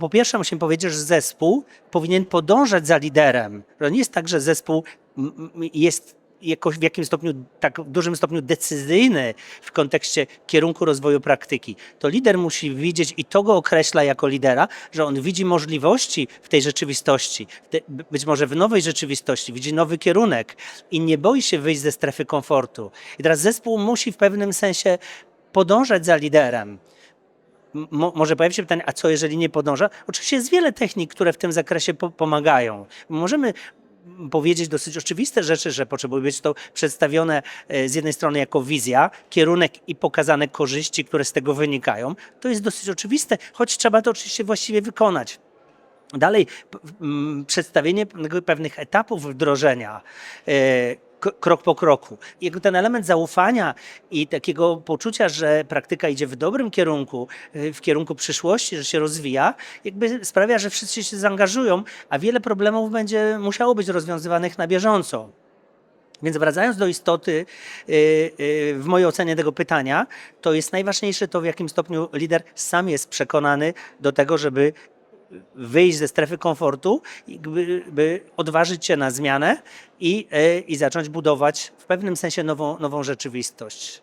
Po pierwsze, musimy powiedzieć, że zespół powinien podążać za liderem. To nie jest tak, że zespół jest jakoś w jakimś stopniu, tak w dużym stopniu decyzyjny w kontekście kierunku rozwoju praktyki. To lider musi widzieć i to go określa jako lidera, że on widzi możliwości w tej rzeczywistości, być może w nowej rzeczywistości, widzi nowy kierunek i nie boi się wyjść ze strefy komfortu. I teraz zespół musi w pewnym sensie podążać za liderem. Mo, może pojawi się pytanie, a co jeżeli nie podąża? Oczywiście jest wiele technik, które w tym zakresie po, pomagają. Możemy powiedzieć dosyć oczywiste rzeczy, że potrzebuje być to przedstawione e, z jednej strony jako wizja, kierunek i pokazane korzyści, które z tego wynikają. To jest dosyć oczywiste, choć trzeba to oczywiście właściwie wykonać. Dalej, przedstawienie pewnych etapów wdrożenia, e, krok po kroku. Jakby ten element zaufania i takiego poczucia, że praktyka idzie w dobrym kierunku, e, w kierunku przyszłości, że się rozwija, jakby sprawia, że wszyscy się zaangażują, a wiele problemów będzie musiało być rozwiązywanych na bieżąco. Więc wracając do istoty, y, y, w mojej ocenie tego pytania, to jest najważniejsze to, w jakim stopniu lider sam jest przekonany do tego, żeby wyjść ze strefy komfortu, by, by odważyć się na zmianę i, y, i zacząć budować w pewnym sensie nową, nową rzeczywistość.